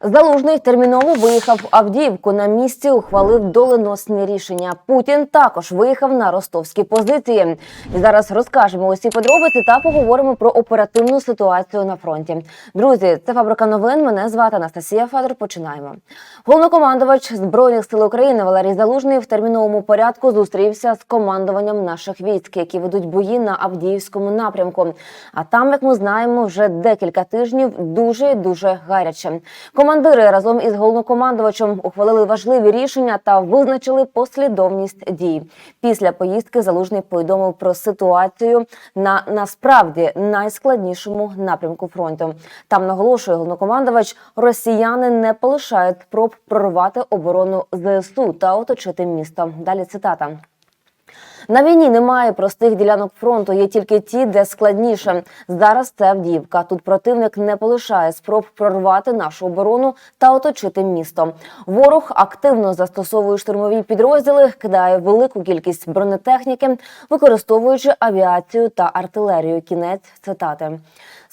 Залужний терміново виїхав в Авдіївку. На місці ухвалив доленосні рішення. Путін також виїхав на ростовські позиції. І зараз розкажемо усі подробиці та поговоримо про оперативну ситуацію на фронті. Друзі, це фабрика новин. Мене звати Анастасія Федор. Починаємо. Головнокомандувач збройних сил України Валерій Залужний в терміновому порядку зустрівся з командуванням наших військ, які ведуть бої на Авдіївському напрямку. А там, як ми знаємо, вже декілька тижнів дуже дуже гаряче. Командири разом із головнокомандувачем ухвалили важливі рішення та визначили послідовність дій. Після поїздки залужний повідомив про ситуацію на насправді найскладнішому напрямку фронту. Там наголошує головнокомандувач, росіяни не полишають спроб прорвати оборону ЗСУ та оточити місто. Далі цитата. На війні немає простих ділянок фронту, є тільки ті, де складніше. Зараз це Авдіївка. Тут противник не полишає спроб прорвати нашу оборону та оточити місто. Ворог активно застосовує штурмові підрозділи, кидає велику кількість бронетехніки, використовуючи авіацію та артилерію. Кінець цитати.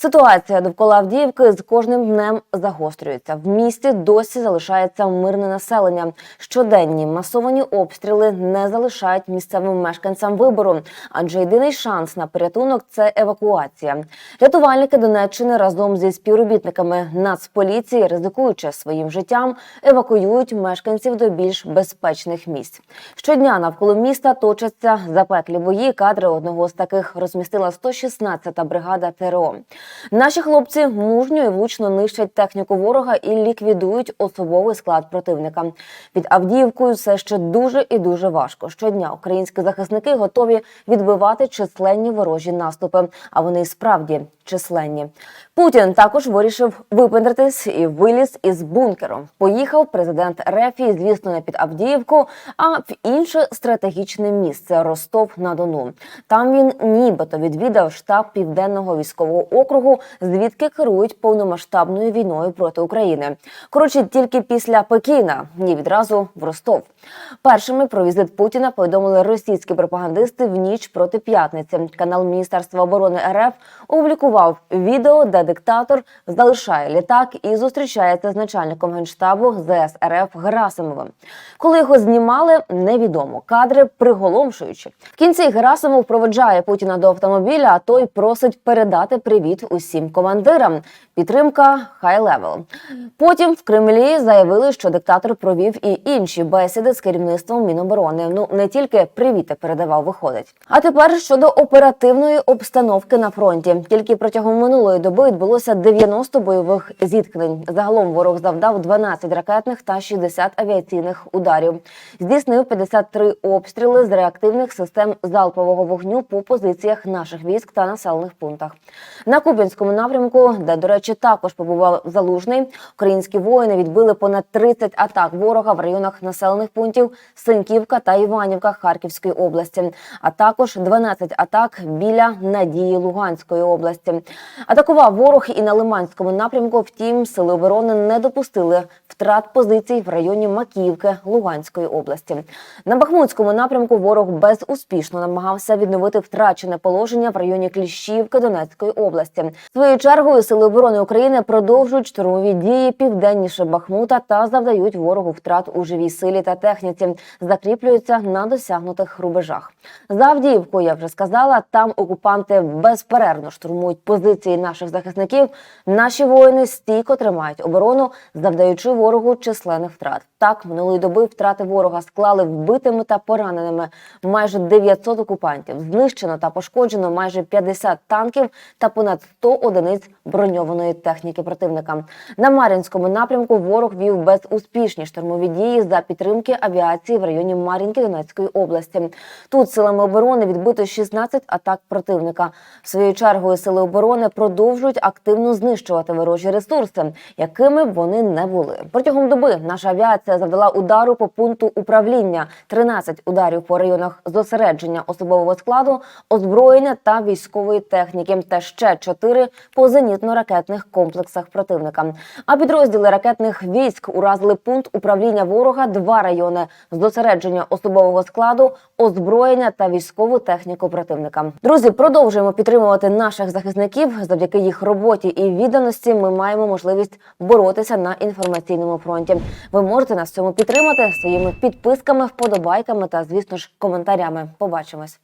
Ситуація довкола Авдіївки з кожним днем загострюється. В місті досі залишається мирне населення. Щоденні масовані обстріли не залишають місцевим мешканцям вибору, адже єдиний шанс на порятунок це евакуація. Рятувальники Донеччини разом зі співробітниками Нацполіції, ризикуючи своїм життям, евакуюють мешканців до більш безпечних місць. Щодня навколо міста точаться запеклі бої. Кадри одного з таких розмістила 116-та бригада ТРО. Наші хлопці мужньо і влучно нищать техніку ворога і ліквідують особовий склад противника. Під Авдіївкою все ще дуже і дуже важко. Щодня українські захисники готові відбивати численні ворожі наступи. А вони справді численні. Путін також вирішив випендритись і виліз із бункеру. Поїхав президент Рефі, звісно, не під Авдіївку, а в інше стратегічне місце Ростов на Дону. Там він нібито відвідав штаб південного військового округу, звідки керують повномасштабною війною проти України. Коротше, тільки після Пекіна, ні відразу в Ростов. Першими про візит Путіна повідомили російські пропагандисти в ніч проти п'ятниці. Канал Міністерства оборони РФ опублікував відео, де диктатор залишає літак і зустрічається з начальником генштабу ЗС РФ Герасимовим. Коли його знімали, невідомо. Кадри приголомшуючі. В кінці Герасимов проведжає Путіна до автомобіля, а той просить передати привіт усім командирам. Підтримка хай левел. Потім в Кремлі заявили, що диктатор провів і інші бесіди з керівництвом Міноборони. Ну не тільки привіти передавав, виходить. А тепер щодо оперативної обстановки на фронті. Тільки протягом минулої доби відбулося 90 бойових зіткнень. Загалом ворог завдав 12 ракетних та 60 авіаційних ударів. Здійснив 53 обстріли з реактивних систем залпового вогню по позиціях наших військ та населених пунктах. На Кубінському напрямку, де, до речі, також побував залужний, українські воїни відбили понад 30 атак ворога в районах населених пунктів Синьківка та Іванівка Харківської області, а також 12 атак біля Надії Луганської області. Атакував ворог і на Лиманському напрямку. Втім, сили оборони не допустили втрат позицій в районі Макіївки Луганської області. На Бахмутському напрямку ворог безуспішно намагався відновити втрачене положення в районі Кліщівки Донецької області. Своєю чергою сили оборони України продовжують штурмові дії південніше Бахмута та завдають ворогу втрат у живій силі та техніці, закріплюються на досягнутих рубежах. За Авдіївку я вже сказала, там окупанти безперервно штурмують позиції наших захисників. Наші воїни стійко тримають оборону, завдаючи ворогу численних втрат. Так минулої доби втрати ворога склали вбитими та пораненими майже 900 окупантів. Знищено та пошкоджено майже 50 танків та понад 100 одиниць броньованої техніки противника. На Мар'їнському напрямку ворог вів безуспішні штурмові дії за підтримки авіації в районі Мар'їнки Донецької області. Тут силами оборони відбито 16 атак противника. Своєю чергою сили оборони продовжують активно знищувати ворожі ресурси, якими б вони не були. Протягом доби наша авіація завдала удару по пункту управління, 13 ударів по районах зосередження особового складу, озброєння та військової техніки, та ще 4 по зенітно-ракетних комплексах противника. А підрозділи ракетних військ уразили пункт управління ворога, два райони зосередження особового складу, озброєння та військову техніку противника. Друзі, продовжуємо підтримувати наших захисників завдяки їх роботі і відданості ми маємо можливість боротися на інформаційному фронті. Ви можете нас в цьому підтримати своїми підписками, вподобайками та, звісно ж, коментарями. Побачимось.